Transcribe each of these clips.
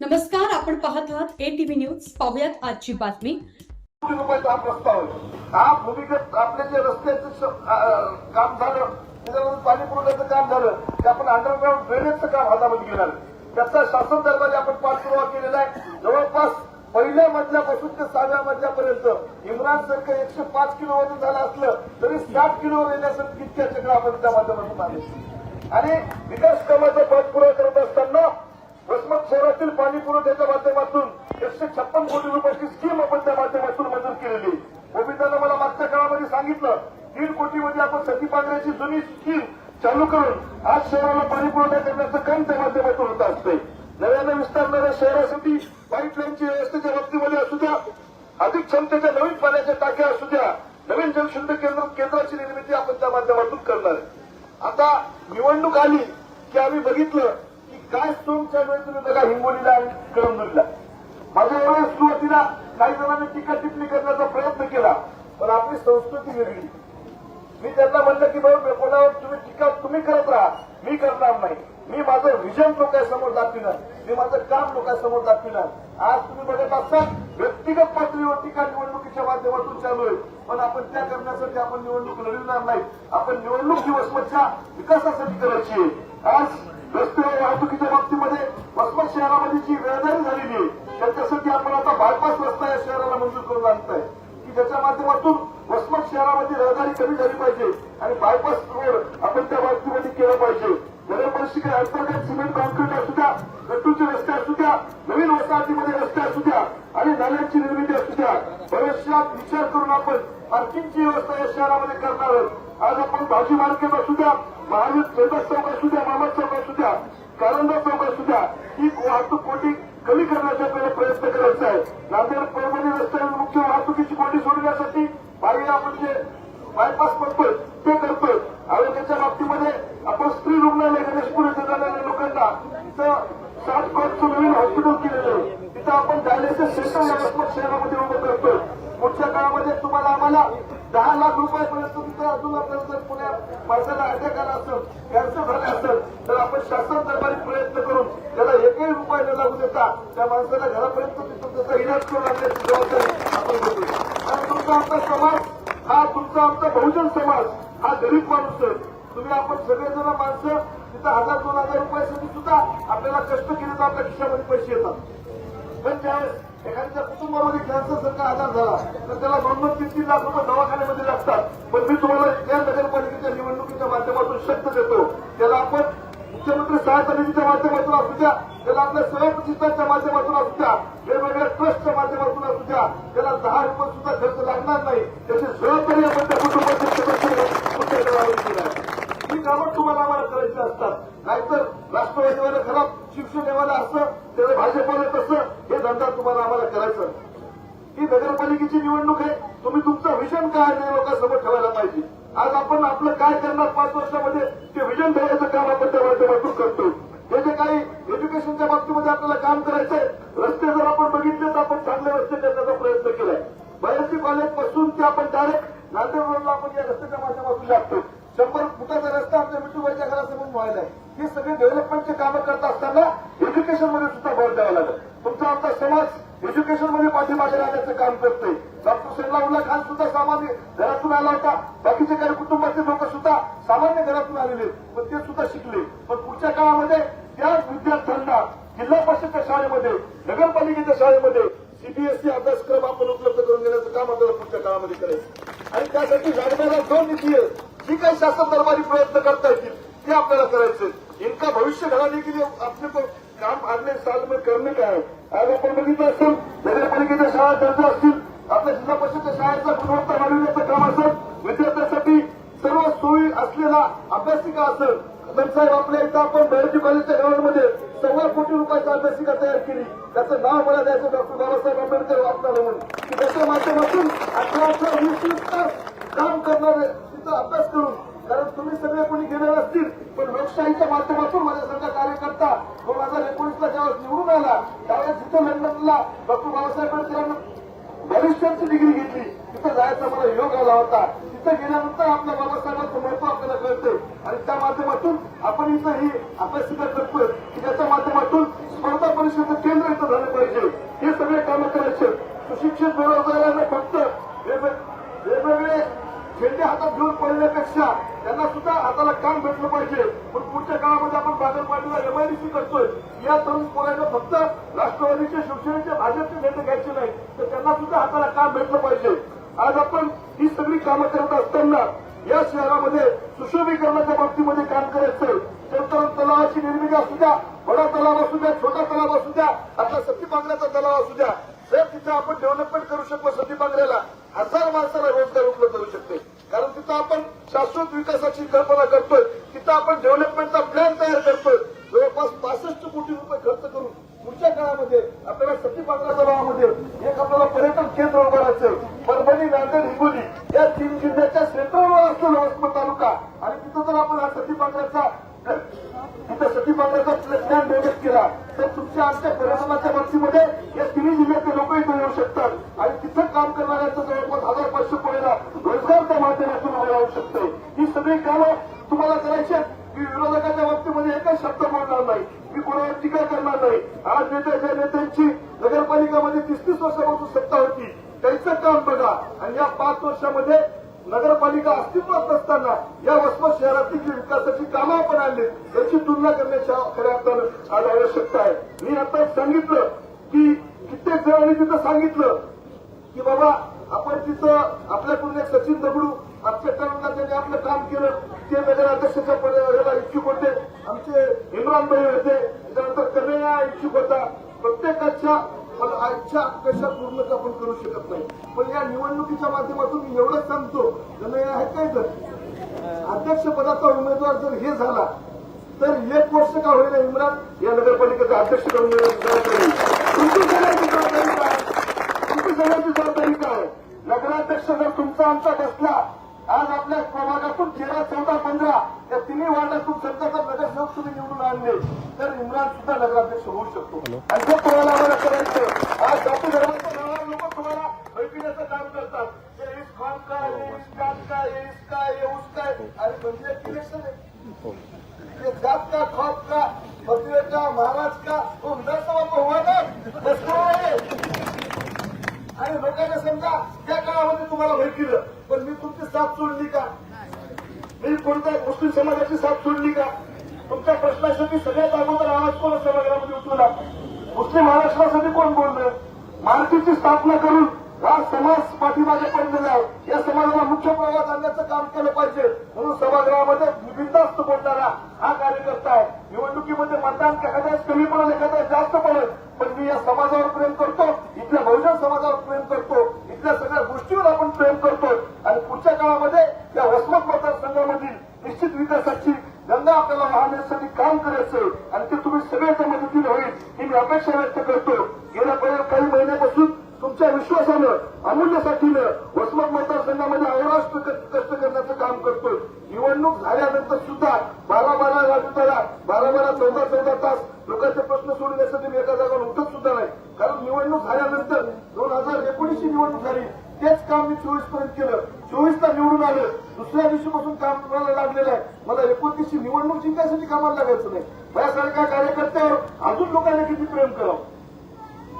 नमस्कार आपण पाहत आहात ए टीव्ही न्यूज पाहुयात आजची बातमी. रुपयाचा हा प्रस्ताव आहे हा भूमिगत आपले जे रस्त्याचं काम झालं त्याच्यामध्ये पाणी पुरवठ्याचं काम झालं ते आपण अंडरग्राऊंड ड्रेनेजचं काम हातामध्ये घेणार. त्याचा शासन दरबारी आपण पाठपुरावा केलेला आहे. जवळपास पहिल्या मजल्यापासून ते सहाव्या मजल्यापर्यंत इम्रान सारखं एकशे पाच किलो वजन झालं असलं तरी साठ किलो येण्यासाठी तितक्या चक्र आपण त्या माध्यमातून आले आणि विकास कामाचा पाठपुरावा करत असताना वसमत शहरातील पाणी पुरवठ्याच्या माध्यमातून एकशे छप्पन कोटी रुपयाची स्कीम आपण त्या माध्यमातून मंजूर केलेली ओबीतानं मला मागच्या काळामध्ये सांगितलं तीन कोटीमध्ये आपण सती पांढऱ्याची जुनी स्कीम चालू करून आज शहराला पाणी पुरवठा करण्याचं काम त्या माध्यमातून होत असते नव्यानं विस्तारणाऱ्या शहरासाठी पाईपलाईनची व्यवस्थेच्या बाबतीमध्ये असू द्या अधिक क्षमतेच्या नवीन पाण्याच्या टाक्या असू द्या नवीन जलशुद्ध केंद्र केंद्राची निर्मिती आपण त्या माध्यमातून करणार आहे. आता निवडणूक आली की आम्ही बघितलं काय स्टोनच्या वेळी तुम्ही हिंगोलीला आणि कळमनुरीला. माझ्या एवढ्या सुरुवातीला काही जणांनी टीका टिप्पणी करण्याचा प्रयत्न केला पण आपली संस्कृती वेगळी. मी त्यांना म्हणलं की बाबा कोणावर तुम्ही टीका तुम्ही करत राहा. मी करणार नाही. मी माझं व्हिजन लोकांसमोर दाखविणार मी माझं काम लोकांसमोर दाखविणार आज तुम्ही बघत असता व्यक्तिगत पातळीवर टीका निवडणुकीच्या माध्यमातून चालू आहे. पण आपण त्या करण्यासाठी आपण निवडणूक लढविणार नाही. आपण निवडणूक ही वसमतच्या विकासासाठी करायची आहे. आज रस्ते वाहतुकीच्या बाबतीमध्ये वसमत शहरामध्ये जी वेळदारी झालेली आहे त्याच्यासाठी आपण आता बायपास रस्ता या शहराला मंजूर करून आणताय. की ज्याच्या माध्यमातून वसमत शहरामध्ये रहदारी कमी झाली पाहिजे आणि बायपास रोड आपण त्या बाबतीमध्ये केला पाहिजे. नगर परिषद अंतर्गत सिमेंट कॉन्क्रीट असू द्या गट्टूचे रस्ते असू द्या नवीन वसाहतीमध्ये रस्ते असू द्या आणि नाल्यांची निर्मिती असू द्या. भविष्यात विचार करून पार्किंगची व्यवस्था या शहरामध्ये करणार आहोत आज आपण भाजी मार्केट असू द्या महावीर चेतक चौक असू द्या मामद चौक असू द्या कारंजा चौक असू द्या ही वाहतूक कोटी कमी करण्याचा आपल्याला प्रयत्न करायचा आहे. नांदेड परभणी रस्त्यावर मुख्य वाहतुकीची कोटी सोडण्यासाठी बाहेर आपण जे बायपास करतोय ते करतोय. आणि त्याच्या बाबतीमध्ये आपण स्त्री रुग्णालय गणेशपूर येथे जाणाऱ्या लोकांना तिथं सात कोटचं नवीन हॉस्पिटल केलेलं आहे. तिथं आपण डायलिसिस सेंटर या शहरामध्ये उभं करतोय. पुढच्या काळामध्ये तुम्हाला आम्हाला दहा लाख रुपयापर्यंत तिथं अजून आपल्याला जर पुण्या माणसाला अटॅक आला असेल कॅन्सर झाला असेल तर आपण शासन दरबारी प्रयत्न करून त्याला एकही रुपये न लागू देता त्या माणसाला घरापर्यंत तिथं त्याचा इलाज करून आणण्याची जबाबदारी आपण घेतोय कारण तुमचा आमचा समाज हा तुमचा आमचा बहुजन समाज हा गरीब माणूस आहे. तुम्ही आपण सगळेजण माणसं तिथं हजार दोन हजार रुपयासाठी सुद्धा आपल्याला कष्ट केले तर आपल्या खिशामध्ये पैसे येतात. पण त्यावेळेस एखाद्या कुटुंबामध्ये कॅन्सर सारखा आजार झाला तर त्याला दोन दोन तीन तीन लाख रुपये दवाखान्यामध्ये लागतात. पण मी तुम्हाला या नगरपालिकेच्या निवडणुकीच्या माध्यमातून शक्त देतो. त्याला आपण मुख्यमंत्री सहायता निधीच्या माध्यमातून असू द्या त्याला आपल्या स्वयंप्रतिष्ठाच्या माध्यमातून असू द्या वेगवेगळ्या ट्रस्टच्या माध्यमातून असू द्या त्याला दहा रुपये सुद्धा खर्च लागणार नाही. त्याची जबाबदारी आपण त्या कुटुंबाचे सदस्य करावी आहे. कामं तुम्हाला आम्हाला करायची असतात. नाहीतर राष्ट्रवादीवाला खराब शिवसेनेवाला असं त्याला भाजपाला तसं हे धंदा तुम्हाला आम्हाला करायचं ही नगरपालिकेची निवडणूक आहे. तुम्ही तुमचं व्हिजन काय आहे लोकांसमोर ठेवायला पाहिजे? आज आपण आपलं काय करणार पाच वर्षामध्ये? ते व्हिजन ठेवायचं काम आपण त्या माध्यमातून करतो हे जे काही एज्युकेशनच्या बाबतीमध्ये आपल्याला काम करायचंय रस्ते जर आपण बघितले तर आपण चांगले रस्ते करण्याचा प्रयत्न केलाय. बयासी कॉलेजपासून ते आपण डायरेक्ट नांदेड रोडला आपण या रस्त्याच्या माध्यमातून लागतो शंभर फुटाचा रस्ता आमच्या मिठूबाईच्या घरासमोर व्हायला हे सगळे डेव्हलपमेंटचे कामं करत असताना एज्युकेशनमध्ये सुद्धा भर द्यावा लागला. तुमचा आमचा समाज एज्युकेशनमध्ये पाठीमागे राहण्याचं काम करतोय. डॉक्टर शेरला खान सुद्धा सामान्य घरातून आला होता. बाकीचे काही कुटुंबाचे लोक सुद्धा सामान्य घरातून आलेले पण ते सुद्धा शिकले. पण पुढच्या काळामध्ये त्याच विद्यार्थ्यांना जिल्हा परिषदच्या शाळेमध्ये नगरपालिकेच्या शाळेमध्ये सीबीएसई अभ्यासक्रम आपण उपलब्ध करून देण्याचं काम आपल्याला पुढच्या काळामध्ये करायचं आणि त्यासाठी लागणारा जो निधी आहे जी काही शासन दरबारी प्रयत्न करता येतील ते आपल्याला करायचं इनका भविष्य घडवणे के लिए अपने को काम अगले साल में करणे काय आज आपण बघितलं असेल नगरपालिकेच्या शाळा दर्जा असतील आपल्या जिल्हा परिषदच्या शाळेचा गुणवत्ता वाढविण्याचं काम असेल विद्यार्थ्यांसाठी सर्व सोयी असलेला अभ्यासिका असेल. साहेब आपल्या इथं आपण बाहेरची कॉलेजच्या ग्राउंडमध्ये सव्वा कोटी रुपयाची अभ्यासिका तयार केली. त्याचं नाव मला द्यायचं डॉक्टर बाबासाहेब आंबेडकर वाचणार म्हणून. त्याच्या माध्यमातून अठरा अठरा वीस तिथं अभ्यास करून कारण तुम्ही सगळे कोणी गेले असतील पण लोकशाहीच्या माध्यमातून माझ्यासारखा कार्यकर्ता दोन हजार एकोणीसला ज्यावेळेस निवडून आला त्यावेळेस जिथं लंडनला डॉक्टर बाबासाहेब आंबेडकरांना बॅरिस्टरची डिग्री घेतली तिथं जायचा मला योग आला होता. तिथं गेल्यानंतर आपल्या बाबासाहेबांचं महत्त्व आपल्याला कळतं. आणि त्या माध्यमातून आपण इथं ही अभ्यासिका करतोय. की त्याच्या माध्यमातून स्पर्धा परिषदेचं केंद्र इथं झालं पाहिजे. हे सगळे कामं करायचे. सुशिक्षित बेरोजगारांना फक्त वेगवेगळे झेंडे हातात घेऊन पडण्यापेक्षा त्यांना सुद्धा हाताला काम भेटलं पाहिजे. पण पुढच्या काळामध्ये आपण बागलपाडीला एमआयडीसी करतोय. या तरुण पोरांना फक्त राष्ट्रवादीचे शिवसेनेचे भाजपचे नेते घ्यायचे नाही तर त्यांना सुद्धा हाताला काम भेटलं पाहिजे. आज आपण ही सगळी कामं करत असताना या शहरामध्ये सुशोभीकरणाच्या बाबतीमध्ये काम करायचं शंकरन तलावाची निर्मिती असू द्या बडा तलाव असू द्या छोटा तलाव असू द्या आपला सती बांगल्याचा तलाव असू द्या. जर तिथं आपण डेव्हलपमेंट करू शकतो सती बांगल्याला हजार माणसाला रोजगार उपलब्ध होऊ शकते. कारण तिथं आपण शाश्वत विकासाची कल्पना करतोय. तिथं आपण डेव्हलपमेंटचा प्लॅन तयार करतोय. जवळपास पासष्ट कोटी रुपये खर्च करून पुढच्या काळामध्ये आपल्याला सती बांगला तलावामध्ये एक आपल्याला पर्यटन केंद्र उभारायचं परभणी नांदेड हिंगोली या तीन जिल्ह्याच्या क्षेत्रावर असतो वसमत तालुका. आणि तिथं जर आपण हा सती तिथं सती बांगल्याचा ज्ञान डेव्हलप केला. तर तुमच्या आमच्या परिणामाच्या बाबतीमध्ये या तिन्ही जिल्ह्यातले लोक इथं येऊ शकतात. आणि तिथं काम करणाऱ्यांचं जवळपास हजार पाचशे पोळीला रोजगारच्या माध्यमातून उभं राहू शकते. ही सगळी कामं तुम्हाला करायची आहेत. मी विरोधकाच्या बाबतीमध्ये एकच शब्द बोलणार नाही. मी कोणावर टीका करणार नाही. आज नेत्याच्या नेत्यांची नगरपालिकामध्ये तीस तीस वर्षापासून सत्ता होती. त्यांचं काम बघा. आणि या पाच वर्षामध्ये नगरपालिका अस्तित्वात नसताना या वसमत शहरातील जी विकासाची कामं आपण आणली त्याची तुलना करण्याच्या खऱ्या अर्थानं आज आवश्यकता आहे. मी आता सांगितलं की कित्येक जणांनी तिथं सांगितलं की बाबा आपण तिथं आपल्याकडून एक सचिन दगडू आजच्या टर्मला त्यांनी आपलं काम केलं ते नगराध्यक्षाच्या पदाला इच्छुक होते. आमचे इम्रान भाई होते त्यानंतर कन्हैया इच्छुक होता. प्रत्येकाच्या पण आजच्या अपेक्षा पूर्ण आपण करू शकत नाही. पण या निवडणुकीच्या माध्यमातून मी एवढंच सांगतो कन्हैया आहे काय तर? अध्यक्षपदाचा उमेदवार जर हे झाला तर एक वर्ष का होईना इम्रान? या नगरपालिकेचा अध्यक्ष तुमची सगळ्यांची जबाबदारी काय? तुमची सगळ्यांची जबाबदारी काय? नगराध्यक्ष जर तुमचा आमचा बसला आज आपल्या प्रभागातून तेरा चौदा पंधरा या तिन्ही वार्डातून सरकारचा नगरसेवक तुम्ही निवडून आणले. तर इम्रान सुद्धा नगराध्यक्ष होऊ शकतो. आणि ते कोणाला आम्हाला करायचं आज जाती धर्माच्या नावावर लोक तुम्हाला बैठण्याचं काम करतात ते इस खान का ये इस जात का ये इसका ये उसका आणि म्हणजे इलेक्शन आहे ये जात का खौफ का बकरे का महाराज का तो विधानसभा को हुआ ना बसतो आहे आणि लोकांना समजा त्या तुम्हाला भेट दिलं. पण मी तुमची साथ सोडली का? मी कोणत्या मुस्लिम समाजाची साथ सोडली का? तुमच्या प्रश्नासाठी सगळ्यात अगोदर आवाज कोण सभागृहामध्ये उठवला मुस्लिम महाराष्ट्रासाठी कोण बोललं? मारुतीची स्थापना करून हा समाज पाठीमागे पडलेला आहे. या समाजाला मुख्य प्रवाहात आणण्याचं काम केलं पाहिजे. म्हणून सभागृहामध्ये बिनधास्त बोलणारा हा कार्यकर्ता आहे निवडणुकीमध्ये मतदान एखाद्याच कमी पडेल एखाद्या जास्त पडेल पण मी या समाजावर प्रेम करतो इथल्या बहुजन समाजावर प्रेम करतो इथल्या सगळ्या गोष्टीवर आपण प्रेम करतो आणि पुढच्या काळामध्ये या वसमत मतदारसंघामधील निश्चित विकासाची गंगा आपल्याला वाहण्यासाठी काम करायचं आणि ते तुम्ही सगळ्याच्या मदतीने होईल ही मी अपेक्षा व्यक्त करतो गेल्या पहिल्या काही महिन्यापासून तुमच्या विश्वासानं अमूल्य साथीनं वसमत मतदारसंघामध्ये अवराष्ट्र कष्ट करण्याचं काम करतोय. निवडणूक झाल्यानंतर सुद्धा बारा बारा वाजताना बारा बारा चौदा चौदा तास लोकांचे प्रश्न सोडवण्यासाठी मी एका जागा उठत सुद्धा नाही. कारण निवडणूक झाल्यानंतर दोन हजार एकोणीसची निवडणूक झाली. तेच काम मी चोवीसपर्यंत केलं. चोवीसला निवडून आलं. दुसऱ्या दिवशीपासून काम करायला लागलेलं आहे. मला एकोणतीसची निवडणूक जिंकण्यासाठी कामाला लागायचं नाही. माझ्यासारख्या कार्यकर्त्यावर अजून लोकांना किती प्रेम करावं?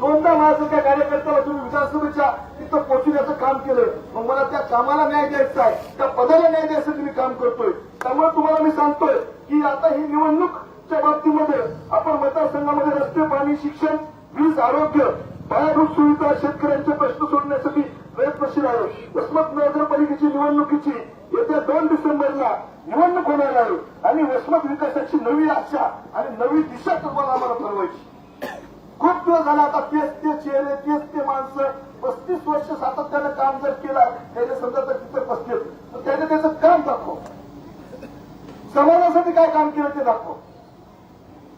दोनदा माझ्यासारख्या कार्यकर्त्याला तुम्ही विधानसभेच्या तिथं पोहोचण्याचं काम केलं मग मला त्या कामाला न्याय द्यायचा आहे त्या पदाला न्याय द्यायसाठी मी काम करतोय. त्यामुळे तुम्हाला मी सांगतोय की आता ही निवडणूकच्या बाबतीमध्ये आपण मतदारसंघामध्ये रस्ते पाणी शिक्षण वीज आरोग्य पायाभूत सुविधा शेतकऱ्यांचे प्रश्न सोडण्यासाठी प्रयत्नशील आहे वसमत नगरपालिकेची निवडणुकीची येत्या दोन डिसेंबरला निवडणूक होणार आहे आणि वसमत विकासाची नवी आशा आणि नवी दिशा तुम्हाला आम्हाला ठरवायची खूप दिवस झाला आता तेच ते चेहरे तेच ते माणसं पस्तीस वर्ष सातत्यानं काम जर केलं त्याने समजा तर तिथे पस्तीस. तर त्याने त्याचं काम दाखव. समाजासाठी काय काम केलं ते दाखव.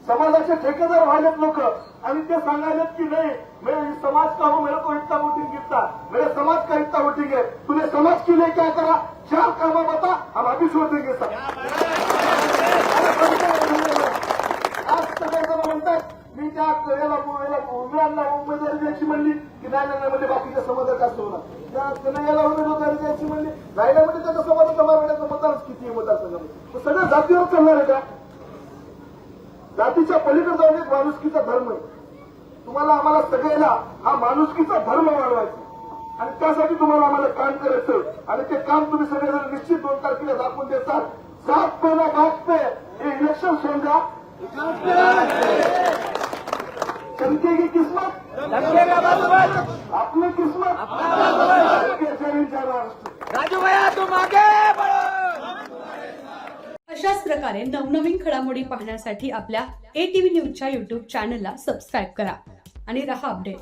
समाजाचे ठेकेदार व्हायलेत लोक आणि ते सांगायलेत की नाही मेरे समाज का हो मेरे को इतना वोटिंग गिरता मेरे समाज का इतना वोटिंग है तूने समाज के लिए क्या करा? चार कामा बता हम अभी छोड़ देंगे सब आज सगळेजण म्हणतात मी त्या याला याला उमेदवारी द्यायची म्हणली की नाही नाही म्हणजे बाकीच्या समाजात असं होणार. त्या कन्हैयाला उमेदवारी द्यायची म्हणली नाही नाही म्हणजे त्याच्या समाजाचा मारण्याचं मतदानच किती आहे मतदारसंघामध्ये? मग जातीवर चालणार आहे का? जातीच्या पलीकडे जाऊन एक माणुसकीचा धर्म आहे. तुम्हाला आम्हाला सगळ्याला हा माणुसकीचा धर्म वाढवायचा आणि त्यासाठी तुम्हाला आम्हाला काम करायचं आणि ते काम तुम्ही सगळेजण निश्चित दोन तारखेला दाखवून देतात. सात पे ना घाट पे हे इलेक्शन होगा चमके की किस्मत. आपली किस्मत. राजू भैया तू मागे अशाच प्रकारे नवनवीन घडामोडी पाहण्यासाठी आपल्या ए टीव्ही न्यूजच्या युट्यूब चॅनलला सबस्क्राईब करा. आणि रहा अपडेट